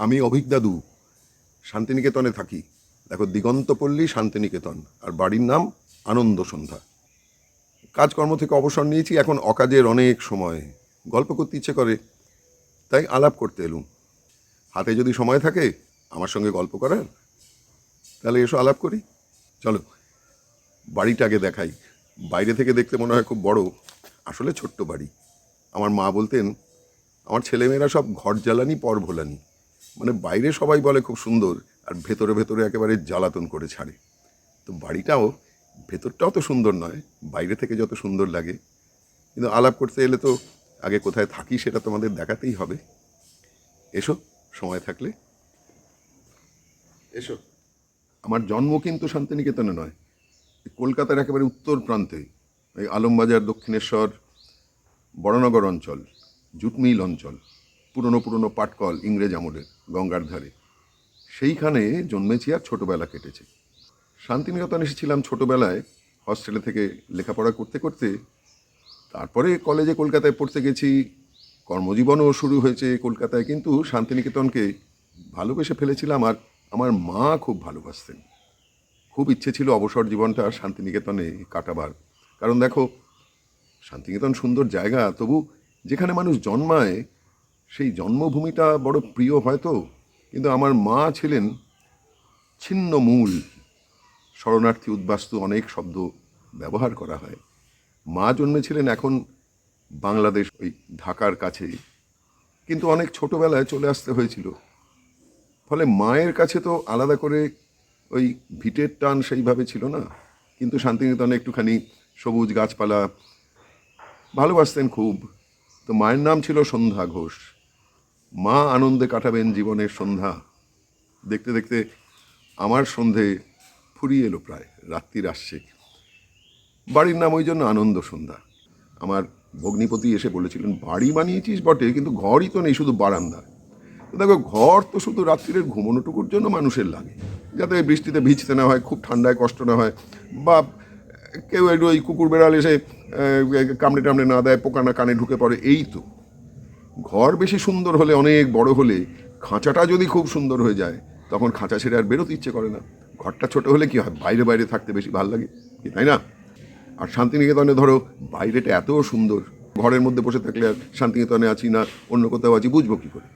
আমি অভিক দাদু, শান্তিনিকেতনে থাকি। দেখো, দিগন্তপল্লী, শান্তিনিকেতন। আর বাড়ির নাম আনন্দ সন্ধ্যা। কাজকর্ম থেকে অবসর নিয়েছি, এখন অকাজের অনেক সময়। গল্প করতে ইচ্ছে করে, তাই আলাপ করতে এলুম। হাতে যদি সময় থাকে, আমার সঙ্গে গল্প করার? তাহলে এসো আলাপ করি। চলো বাড়িটা আগে দেখাই। বাইরে থেকে দেখতে মনে হয় খুব বড়, আসলে ছোট্ট বাড়ি। আমার মা বলতেন, আমার ছেলেমেয়েরা সব ঘর জ্বালানি পর ভোলানি মানে বাইরে সবাই বলে খুব সুন্দর, আর ভেতরে ভেতরে একেবারে জ্বালাতন করে ছাড়ে। তো বাড়িটাও ভেতরটাও তো সুন্দর নয়, বাইরে থেকে যত সুন্দর লাগে। কিন্তু আলাপ করতে এলে তো আগে কোথায় থাকি সেটা তোমাদের দেখাতেই হবে। এসো, সময় থাকলে। এসো। আমার জন্ম কিন্তু শান্তিনিকেতনে নয়, কলকাতার একেবারে উত্তর প্রান্তে, ওই আলমবাজার, দক্ষিণেশ্বর, বড়নগর অঞ্চল, জুটমিল অঞ্চল। পুরনো পুরনো পাটকল ইংরেজ আমলের গঙ্গার ধারে। সেইখানে জন্মেছি আর ছোটোবেলা কেটেছে। শান্তিনিকেতন এসেছিলাম ছোটোবেলায় হস্টেলে থেকে লেখাপড়া করতে করতে। তারপরে কলেজে কলকাতায় পড়তে গেছি। কর্মজীবনও শুরু হয়েছে কলকাতায়, কিন্তু শান্তিনিকেতনকে ভালোবেসে ফেলেছিলাম আর আমার মা খুব ভালোবাসতেন। খুব ইচ্ছে ছিল অবসর জীবনটা শান্তিনিকেতনে কাটাবার। কারণ দেখো, শান্তিনিকেতন সুন্দর জায়গা, তবু যেখানে মানুষ জন্মায় সেই জন্মভূমিটা বড় প্রিয় হয়তো, কিন্তু আমার মা ছিলেন ছিন্ন মূল শরণার্থী উদ্বাস্তু অনেক শব্দ ব্যবহার করা হয়। মা জন্মেছিলেন এখন বাংলাদেশ ওই ঢাকার কাছে, কিন্তু অনেক ছোটোবেলায় চলে আসতে হয়েছিল। ফলে মায়ের কাছে তো আলাদা করে ওই ভিটের টান সেইভাবে ছিল না, কিন্তু শান্তিনিকেতনে একটুখানি সবুজ গাছপালা ভালোবাসতেন খুব। তো মায়ের নাম ছিল সন্ধ্যা ঘোষ। মা আনন্দে কাটাবেন জীবনের সন্ধ্যা। দেখতে দেখতে আমার সন্ধে ফুরিয়ে এলো প্রায়, রাত্রির আসছে। বাড়ির নাম ওই জন্য আনন্দ সন্ধ্যা। আমার ভগ্নিপতি এসে বলেছিলেন, বাড়ি বানিয়েছিস বটে, কিন্তু ঘরই তো নেই, শুধু বারান্দা দেখো, ঘর তো শুধু রাত্রিরের ঘুমোনোটুকুর জন্য মানুষের লাগে। যাতে বৃষ্টিতে ভিজতে না হয়, খুব ঠান্ডায় কষ্ট না হয়, বা কেউ একটু ওই কুকুর বেড়াল এসে কামড়ে টামড়ে না দেয়, পোকা না কানে ঢুকে পড়ে, এই তো। ঘর বেশি সুন্দর হলে, অনেক বড় হলে, খাঁচাটা যদি খুব সুন্দর হয়ে যায়, তখন খাঁচা ছেড়ে আর বেরোতে ইচ্ছে করে না। ঘরটা ছোট হলে কি হয়? বাইরে বাইরে থাকতে বেশি ভালো লাগে তাই না? আর শান্তিনিকেতনে ধরো, বাইরেটা এত সুন্দর, ঘরের মধ্যে বসে থাকলে আর শান্তিনিকেতনে আছি না, অন্য কোথাও আছি, বুঝব কী করে?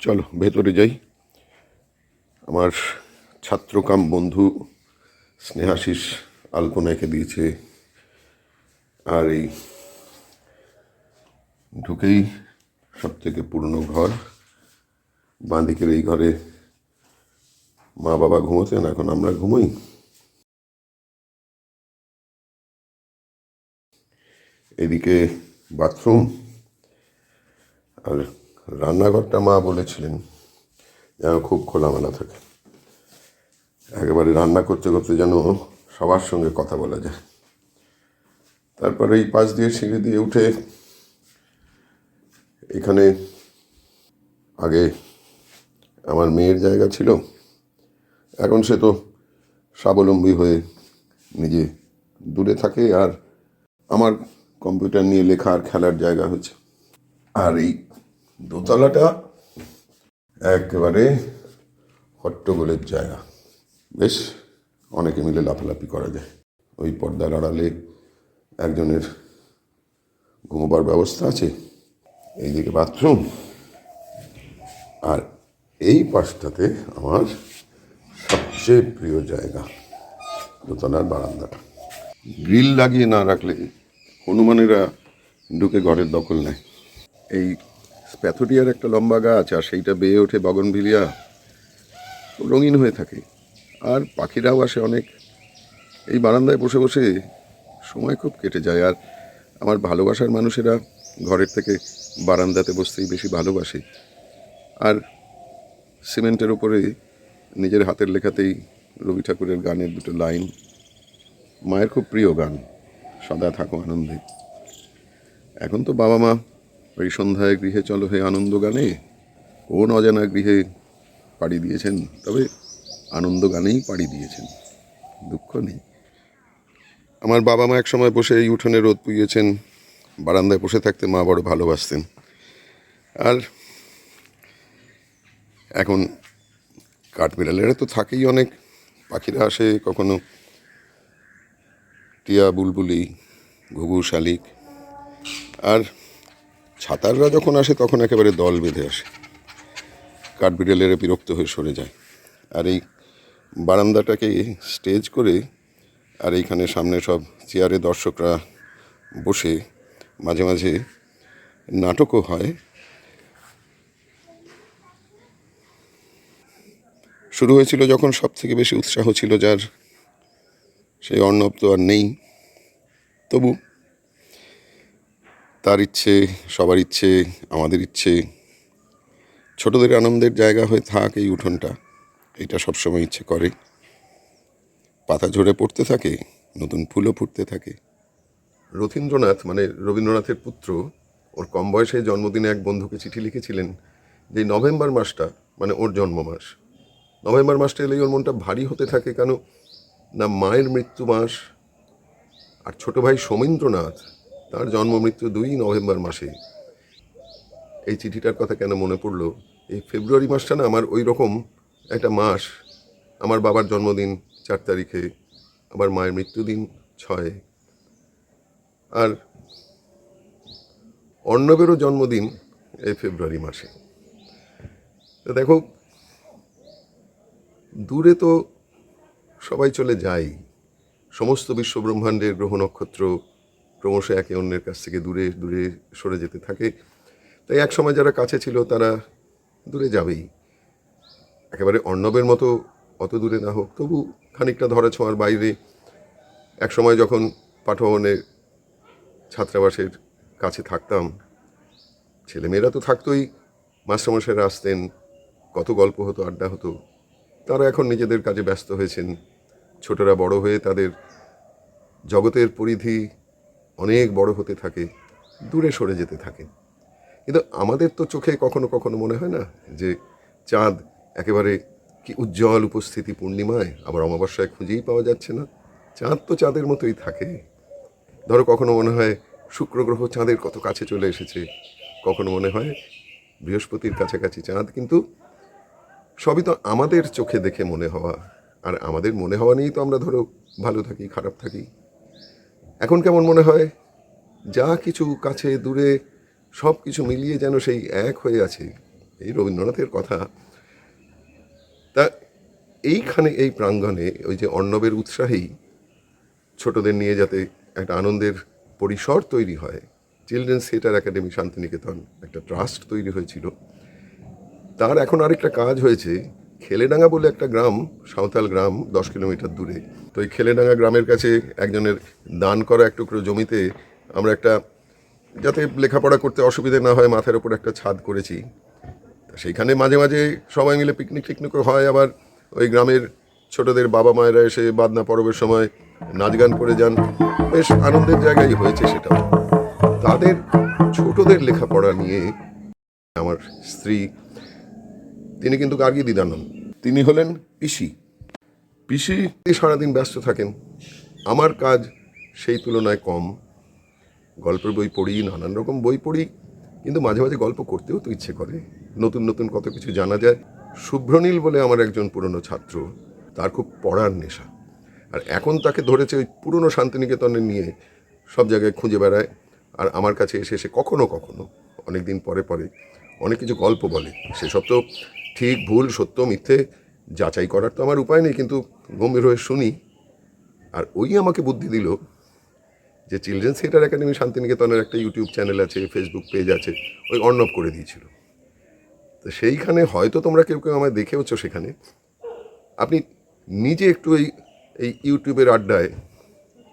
চলো, ভেতরে যাই। আমার ছাত্রকাম বন্ধু স্নেহাশিস আলপনা এঁকে দিয়েছে, আর এই ঢুকেই সব থেকে পুরনো ঘর। বাঁদিকের এই ঘরে মা বাবা ঘুমোতেন, এখন আমরা ঘুমোই। এদিকে বাথরুম আর রান্নাঘরটা মা বলেছিলেন যেন খুব খোলামেলা থাকে। একেবারে রান্না করতে করতে যেন সবার সঙ্গে কথা বলা যায়। তারপরে এই পাশ দিয়ে সিঁড়ি দিয়ে উঠে এখানে আগে আমার মেয়ের জায়গা ছিল, এখন সে তো স্বাবলম্বী হয়ে নিজে দূরে থাকে আর আমার কম্পিউটার নিয়ে লেখা আর খেলার জায়গা হচ্ছে আর এই দোতলাটা একেবারে হট্টগোলের জায়গা। বেশ, অনেকে মিলে লাফালাফি করা যায়। ওই পর্দার আড়ালে একজনের ঘুমোবার ব্যবস্থা আছে। এইদিকে বাথরুম আর এই পাশটাতে আমার সবচেয়ে প্রিয় জায়গা, দোতলার বারান্দাটা। গ্রিল লাগিয়ে না রাখলে হনুমানেরা ঢুকে ঘরের দখল নেয়। এই স্প্যাথোডিয়ার একটা লম্বা গাছ আর সেইটা বেয়ে ওঠে বগনভিলিয়া রঙিন হয়ে থাকে। আর পাখিরাও আসে অনেক। এই বারান্দায় বসে বসে সময় খুব কেটে যায়। আর আমার ভালোবাসার মানুষেরা ঘরের থেকে বারান্দাতে বসতেই বেশি ভালোবাসে। আর সিমেন্টের ওপরে নিজের হাতের লেখাতেই রবি ঠাকুরের গানের দুটো লাইন। মায়ের খুব প্রিয় গান, সদা থাকো আনন্দে। এখন তো বাবা মা ওই সন্ধ্যায় গৃহে চলো হে আনন্দ গানে। কোন অজানা গৃহে পাড়ি দিয়েছেন, তবে আনন্দ গানেই পাড়ি দিয়েছেন। দুঃখ নেই। আমার বাবা মা এক সময় বসে এই উঠোনে রোদ পুইয়েছেন বারান্দায় বসে থাকতে মা বড় ভালোবাসতেন। আর এখন কাঠবিড়ালেরা তো থাকেই অনেক। পাখিরা আসে কখনো টিয়া, বুলবুলি, ঘুঘু, শালিক। আর ছাতাররা যখন আসে তখন একেবারে দল বেঁধে আসে। কাঠবিড়ালেরা বিরক্ত হয়ে সরে যায়। আর এই বারান্দাটাকে স্টেজ করে আর এইখানে সামনে সব চেয়ারে দর্শকরা বসে মাঝে মাঝে নাটকও হয়। শুরু হয়েছিল যখন সব থেকে বেশি উৎসাহ ছিল যার সেই অর্ণব তো আর নেই। তবু তার ইচ্ছে, সবার ইচ্ছে, আমাদের ইচ্ছে, ছোটদের আনন্দের জায়গা হয়ে থাক এই উঠোনটা। এটা সবসময় ইচ্ছে করে। পাতা ঝরে পড়তে থাকে, নতুন ফুলও ফুটতে থাকে। রথীন্দ্রনাথ মানে রবীন্দ্রনাথের পুত্র, ওর কম বয়সে জন্মদিনে এক বন্ধুকে চিঠি লিখেছিলেন যে নভেম্বর মাসটা মানে ওর জন্ম মাস নভেম্বর মাসটা এলেই ওর মনটা ভারী হতে থাকে কেন? না মায়ের মৃত্যু মাস, আর ছোট ভাই সোমেন্দ্রনাথ, তার জন্ম মৃত্যু দুই নভেম্বর মাসে। এই চিঠিটার কথা কেন মনে পড়ল? এই ফেব্রুয়ারি মাসটা না আমার ওই রকম একটা মাস। আমার বাবার জন্মদিন চার তারিখে, আমার মায়ের মৃত্যুদিন ছয়। আর অর্ণবেরও জন্মদিন এই ফেব্রুয়ারি মাসে। তো দেখো, দূরে তো সবাই চলে যায়। সমস্ত বিশ্বব্রহ্মাণ্ডের গ্রহ নক্ষত্র ক্রমশ একে অন্যের কাছ থেকে দূরে দূরে সরে যেতে থাকে। তাই এক সময় যারা কাছে ছিল, তারা দূরে যাবেই। একেবারে অর্ণবের মতো অত দূরে না হোক, তবু খানিকটা ধরা ছোঁয়ার বাইরে এক সময় যখন পাঠভবনের ছাত্রাবাসের কাছে থাকতাম। ছেলেমেয়েরা তো থাকতোই। মাস্টারমশাইরা আসতেন, কত গল্প হতো, আড্ডা হতো। তারা এখন নিজেদের কাজে ব্যস্ত হয়েছেন। ছোটরা বড় হয়ে তাদের জগতের পরিধি অনেক বড় হতে থাকে, দূরে সরে যেতে থাকে। কিন্তু আমাদের তো চোখে কখনো কখনো মনে হয় না যে চাঁদ একেবারে কি উজ্জ্বল উপস্থিতি পূর্ণিমায়, আবার অমাবস্যায় খুঁজেই পাওয়া যাচ্ছে না। চাঁদ তো চাঁদের মতোই থাকে। ধরো কখনো মনে হয় শুক্র গ্রহ চাঁদের কত কাছে চলে এসেছে। কখনো মনে হয় বৃহস্পতির কাছাকাছি চাঁদ, কিন্তু সবই তো আমাদের চোখে দেখে মনে হওয়া। আর আমাদের মনে হওয়া নিয়েই তো আমরা ধরো ভালো থাকি, খারাপ থাকি। এখন কেমন মনে হয়? যা কিছু কাছে দূরে, সব কিছু মিলিয়ে যেন সেই এক হয়ে আছে। এই রবীন্দ্রনাথের কথা। তা এইখানে এই প্রাঙ্গণে ওই যে অর্ণবের উৎসাহেই ছোটদের নিয়ে যাতে একটা আনন্দের পরিসর তৈরি হয়। চিলড্রেন্স থিয়েটার একাডেমি শান্তিনিকেতন একটা ট্রাস্ট তৈরি হয়েছিল। তার এখন আরেকটা কাজ হয়েছে। খেলেডাঙ্গা বলে একটা গ্রাম, সাঁওতাল গ্রাম, দশ কিলোমিটার দূরে। তো এই খেলেডাঙ্গা গ্রামের কাছে একজনের দান করা এক টুকরো জমিতে আমরা একটা, যাতে লেখাপড়া করতে অসুবিধে না হয়, মাথার ওপর একটা ছাদ করেছি। সেইখানে মাঝে মাঝে সবাই মিলে পিকনিক টিকনিকও হয়। আবার ওই গ্রামের ছোটদের বাবা মায়েরা এসে বাদনা পরবের সময় নাচ গান করে যান, বেশ আনন্দের জায়গায় হয়েছে সেটাও। তাদের ছোটদের লেখাপড়া নিয়ে আমার স্ত্রী, তিনি কিন্তু গার্গী দিদা তিনি হলেন পিসি। পিসি সারাদিন ব্যস্ত থাকেন। আমার কাজ সেই তুলনায় কম। গল্পের বই পড়ি, নানান রকম বই পড়ি, কিন্তু মাঝে মাঝে গল্প করতেও তো ইচ্ছে করে। নতুন নতুন কত কিছু জানা যায়। শুভ্রনীল বলে আমার একজন পুরনো ছাত্র, তার খুব পড়ার নেশা। আর এখন তাকে ধরেছে ওই পুরনো শান্তিনিকেতনে নিয়ে সব জায়গায় খুঁজে বেড়ায়। আর আমার কাছে এসে এসে কখনো কখনো অনেক দিন পরে পরে অনেক কিছু গল্প বলে। সেসব তো ঠিক ভুল, সত্য, মিথ্যে যাচাই করার তো আমার উপায় নেই। কিন্তু গম্ভীর হয়ে শুনি, আর ওই আমাকে বুদ্ধি দিল যে চিলড্রেন্স থিয়েটার একাডেমি শান্তিনিকেতনের একটা ইউটিউব চ্যানেল আছে, ফেসবুক পেজ আছে, ওই অর্ণব করে দিয়েছিল। তো সেইখানে হয়তো তোমরা কেউ কেউ আমায় দেখেওছো সেখানে। আপনি নিজে একটু এই এই ইউটিউবের আড্ডায়,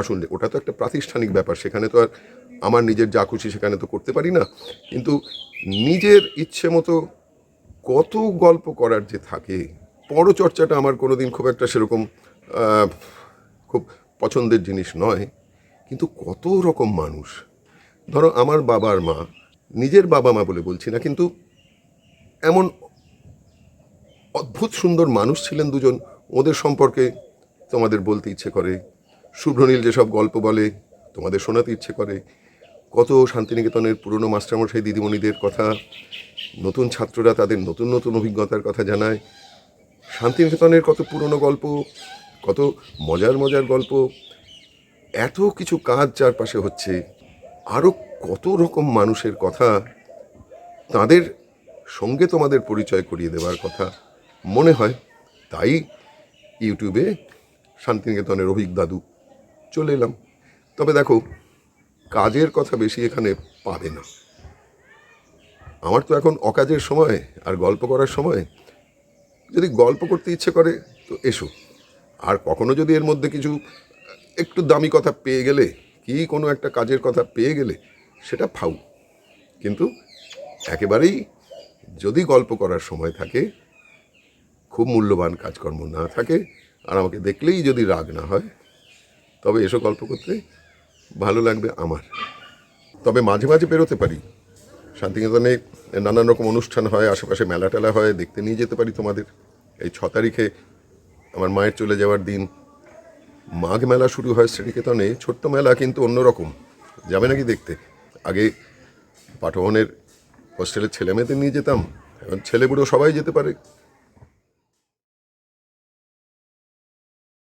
আসুন ওটা তো একটা প্রাতিষ্ঠানিক ব্যাপার, সেখানে তো আর আমার নিজের যা খুশি সেখানে তো করতে পারি না। কিন্তু নিজের ইচ্ছে মতো কত গল্প করার যে থাকে, পরচর্চাটা আমার কোনো দিন খুব একটা সেরকম খুব পছন্দের জিনিস নয়, কিন্তু কত রকম মানুষ। ধরো আমার বাবার মা, নিজের বাবা মা বলে বলছি না, কিন্তু এমন অদ্ভুত সুন্দর মানুষ ছিলেন দুজন, ওদের সম্পর্কে তোমাদের বলতে ইচ্ছে করে। শুভ্রনীল যেসব গল্প বলে, তোমাদের শোনাতে ইচ্ছে করে। কত শান্তিনিকেতনের পুরনো মাস্টারমশাই দিদিমণিদের কথা, নতুন ছাত্ররা তাদের নতুন নতুন অভিজ্ঞতার কথা জানায়। শান্তিনিকেতনের কত পুরনো গল্প, কত মজার মজার গল্প। এত কিছু কাজ চারপাশে হচ্ছে। আরও কত রকম মানুষের কথা, তাদের সঙ্গে তোমাদের পরিচয় করিয়ে দেওয়ার কথা। মনে হয় তাই ইউটিউবে শান্তিনিকেতনের অভিক দাদু। চলে এলাম। তবে দেখো, কাজের কথা বেশি এখানে পাবে না। আমার তো এখন অকাজের সময় আর গল্প করার সময়। যদি গল্প করতে ইচ্ছে করে, তো এসো। আর কখনো যদি এর মধ্যে কিছু, একটু দামি কথা পেয়ে গেলে, কি কোনো একটা কাজের কথা পেয়ে গেলে, সেটা ফাউ। কিন্তু একেবারেই যদি গল্প করার সময় থাকে, খুব মূল্যবান কাজকর্ম না থাকে আর আমাকে দেখলেই যদি রাগ না হয়, তবে এসো গল্প করতে। ভালো লাগবে আমার। তবে মাঝে মাঝে বেরোতে পারি। শান্তিনিকেতনে নানান রকম অনুষ্ঠান হয়, আশেপাশে মেলা টেলা হয়, দেখতে নিয়ে যেতে পারি তোমাদের। এই ছ তারিখে আমার মায়ের চলে যাওয়ার দিন। মাঘ মেলা শুরু হয় শ্রীনিকেতনে, ছোট্ট মেলা কিন্তু অন্যরকম যাবে নাকি দেখতে? আগে পাঠভবনের হোস্টেলের ছেলে মেয়েদের নিয়ে যেতাম, এখন ছেলে বুড়ো সবাই যেতে পারে।